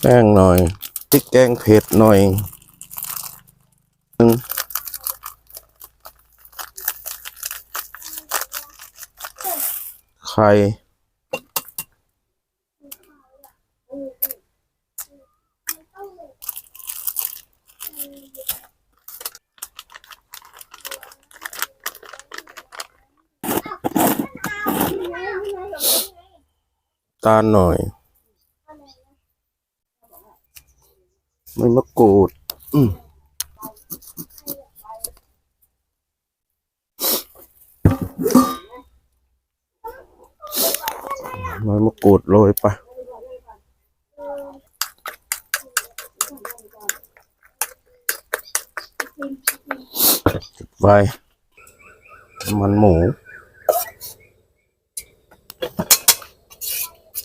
แป้งหน่อยพริกแกงเผ็ดหน่อยหนึ่งไข่ตาหน่อย ไม่มะกรูดอืมไม่มะกรูดโรยไปจุดไฟน้ำมันหมู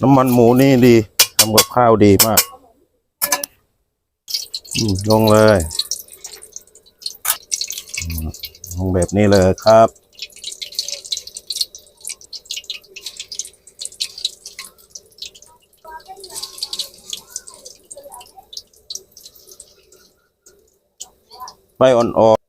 น้ำมันหมูนี่ดี ทำกับข้าวดีมาก ลงเลย ลงแบบนี้เลยครับไปอ่อนๆ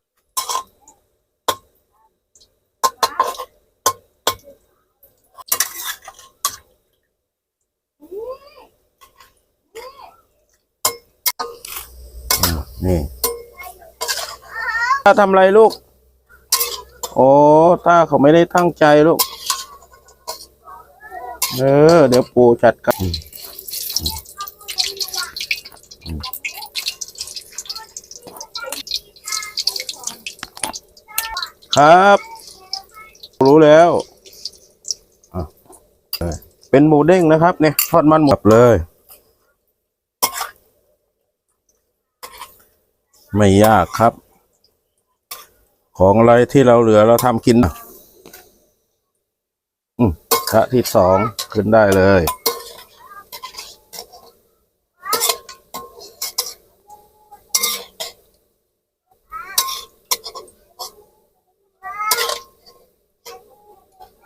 นี่ถ้าทำอะไรลูก โอ้ถ้าเขาไม่ได้ตั้งใจลูก เออ เดี๋ยวปู่จัดการครับ รู้แล้วอะเออเป็นหมูเด้งนะครับเนี่ยทอดมันหมดเลย ไม่ยากครับ ของอะไรที่เราเหลือเราทำกินนะอืมกระที่สองขึ้นได้เลย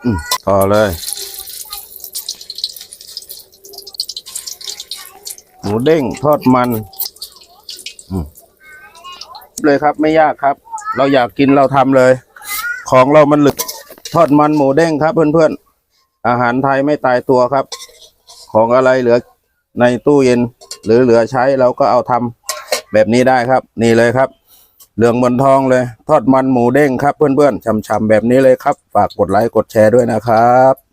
อืมต่อเลยหมูเด้งทอดมัน เลยครับ ไม่ยากครับ เราอยากกินเราทำเลย ของเรามันหลึกทอดมันหมูเด้งครับ เพื่อนๆ อาหารไทยไม่ตายตัวครับ ของอะไรเหลือในตู้เย็น หรือเหลือใช้เราก็เอาทำแบบนี้ได้ครับ นี่เลยครับ เหลืองบนทองเลย ทอดมันหมูเด้งครับ เพื่อนๆช่ำๆแบบนี้เลยครับ ฝากกดไลค์กดแชร์ด้วยนะครับ